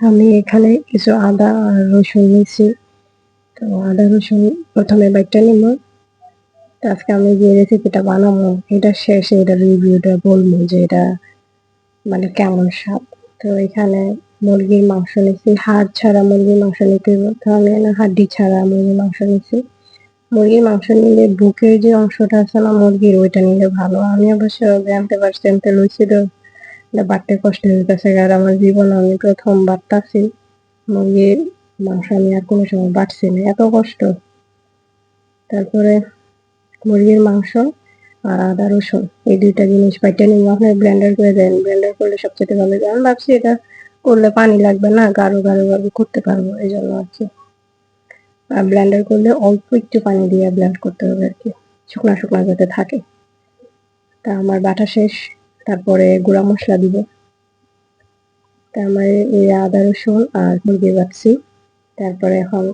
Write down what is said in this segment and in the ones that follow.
আমি এখানে কিছু আদা আর রসুন নিয়েছি। তো আদা, রসুন প্রথমে বাইটটা নিব। আজকে আমি যে রেসিপিটা বানাবো, এটা শেষে এটা রিভিউটা বলব যে এটা মানে কেমন স্বাদ। তো এখানে মুরগির মাংস নিয়েছি, হাড় ছাড়া মুরগির মাংস নিতে হবে। তো আমি না হাড্ডি ছাড়া মুরগির মাংস নিয়েছি। মুরগির মাংস নিলে বুকের যে অংশটা আছে না, মুরগির, ওইটা নিলে ভালো। আমি অবশ্য জানতে পারছি আমি তো লইছি তো বাড়তে কষ্ট হইতেছে আর আমার জীবন আমি প্রথম বাড়তাছি মুরগির মাংস আমি আর কোনো সময় বাড়ছি না, এত কষ্ট। তারপরে মুরগির মাংস আর আদা, রসুন, এই দুইটা জিনিস বাইটা নিয়ে আপনার ব্লেন্ডার করে দেন ব্লেন্ডার করলে সবচেয়ে ভালো আমি ভাবছি এটা করলে পানি লাগবে না, গাঢ় গাঢ় ভাবে করতে পারব এই জন্য আর কি আর ব্লেন্ডার করলে অল্প একটু পানি দিয়ে ব্লেন্ড করতে হবে আর কি, শুকনা শুকনা যাতে থাকে। তা আমার বাটা শেষ। তারপরে গুঁড়া মশলা দিব। তা আমার এই আদা, রসুন আর মুরগি বাটছি তারপরে এখন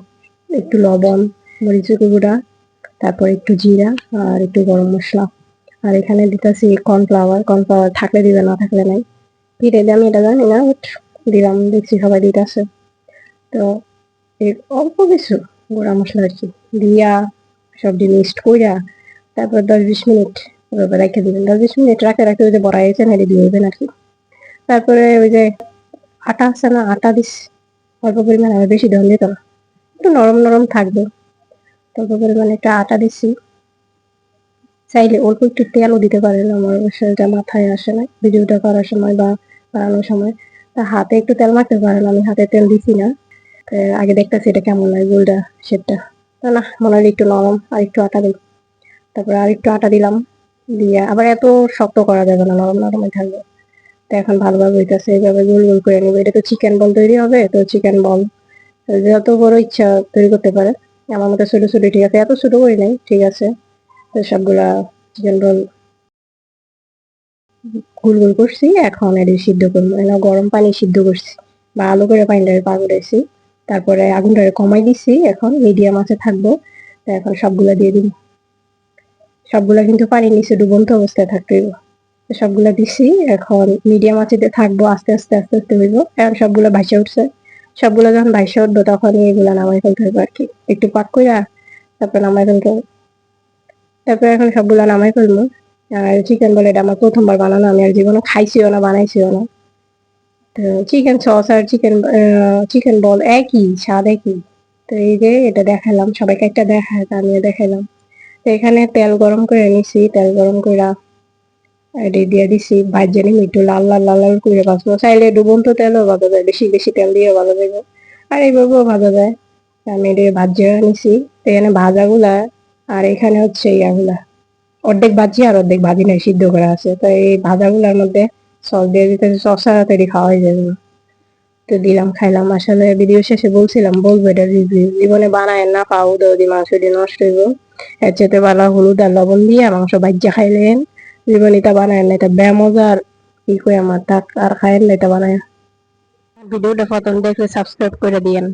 একটু লবণ মরিচ গুঁড়া, তারপর একটু জিরা আর একটু গরম মশলা। আর এখানে দিতেছি কর্নফ্লাওয়ার। কর্নফ্লাওয়ার থাকলে দিবে, না থাকলে নাই। পিঠে দিয়ে আমি এটা জানি না দিলাম, দেখছি সবাই দিতেছে। তো অল্প কিছু গুঁড়া মশলা আর কি। দিয়া সবজি মিক্সড কইরা, তারপর দশ বিশ মিনিট রেখে দিবেন। দশ বিশ মিনিট রাখতে ওই যে বড়া গেছে নেড়ে দিয়ে দেবেন আর কি। তারপরে ওই যে আটা আছে না, আটা দিস, অল্প পরিমাণে আর বেশি ধন দিত না একটু নরম নরম থাকবে। অল্প পরিমাণে একটা আটা দিছি। চাইলে অল্প একটু তেলও দিতে পারেন আমার অবশ্য মাথায় আসে না। ভিডিওটা করার সময় বা বানানোর সময়। তা হাতে একটু তেল মাখতে পারেন, আমি হাতে তেল দিছি না। আগে দেখতেছি এটা কেমন লাগে গোলটা শেপটা না, মনে হয় একটু নরম, আর একটু আটা দিই। তারপরে আর একটু আটা দিলাম। দিয়ে আবার এত শক্ত করা যাবে না, নরম নরমই থাকবে। তো এখন ভালোভাবে হইতেছে, এইভাবে গোল গোল করে নিবে। এটা তো চিকেন বল তৈরি হবে, তো চিকেন বল যত বড় ইচ্ছা তৈরি করতে পারে। আমার মতো ছোট ছোট ঠিক আছে, এত ছোট করি নাই, ঠিক আছে। তো সবগুলা চিকেন রোল গোল গোল করছি, এখন এটি সিদ্ধ করব। এনে গরম পানি সিদ্ধ করছি, ভালো করে পানিটাকে পার করেছি তারপরে আগুনটাকে কমাই দিছি, এখন মিডিয়াম আছে থাকব। তো এখন সবগুলা দিয়ে দিব। সবগুলা কিন্তু পানির নিচে ডুবন্ত অবস্থায় থাকতে হইব। সবগুলা দিছি, এখন মিডিয়াম আছে থাকব, আস্তে আস্তে আস্তে আস্তে হইব। এখন সবগুলা ভাসে উঠছে। সবগুলো যখন ভাসে উঠবো, তখন এগুলা নামাই ফেলতে হবে আর কি। একটু পাক কইরা তারপর নামাই ফেলতে হবে তারপরে এখন সবগুলা নামাই ফেলব। আর চিকেন বলে এটা আমার প্রথমবার বানানো, আমি আর জীবনে খাইছিও না, বানাইছিও না। তো চিকেন সস আর চিকেন চিকেন বল একই, স্বাদ একই। তো এই যে এটা দেখালাম, সবাইকে একটা দেখায় তা আমিও দেখালাম এখানে তেল গরম করে নিছি, তেল গরম করে এটি দিয়ে দিছি ভাজ্যে নিম একটু লাল লাল লাল লাল করে ভাজবো চাইলে ডুবন্ত তেলও ভাজা যায়, বেশি বেশি তেল দিয়ে ভাজা যাবে আর এইভাবেও ভাজা যায়। আমি এটি ভাজ্যে নিছি এখানে ভাজাগুলা, আর এখানে হচ্ছে ইয়াগুলা। অর্ধেক ভাজি আর অর্ধেক ভাজি নাই, সিদ্ধ করা আছে। তো এই ভাজাগুলোর মধ্যে সস দিয়ে দিতে সস ছাড়া তৈরি খাওয়া হয়ে যাবে। তো দিলাম, খাইলাম। আসলে ভিডিও শেষে বলছিলাম, বলব এটা রিভিউ জীবনে বানায় না, পাও যদি মাংস দিয়ে নষ্ট হইব। এর চেতে ভালো হলুদ আর লবণ দিয়ে মাংস বাজ্যা খাইলেন। জীবনে এটা বানায় না, এটা বেমজার কি কই আমার তাক আর খাইলেন এটা বানায়। ভিডিওটা প্রথম দেখলে সাবস্ক্রাইব করে দিয়েন।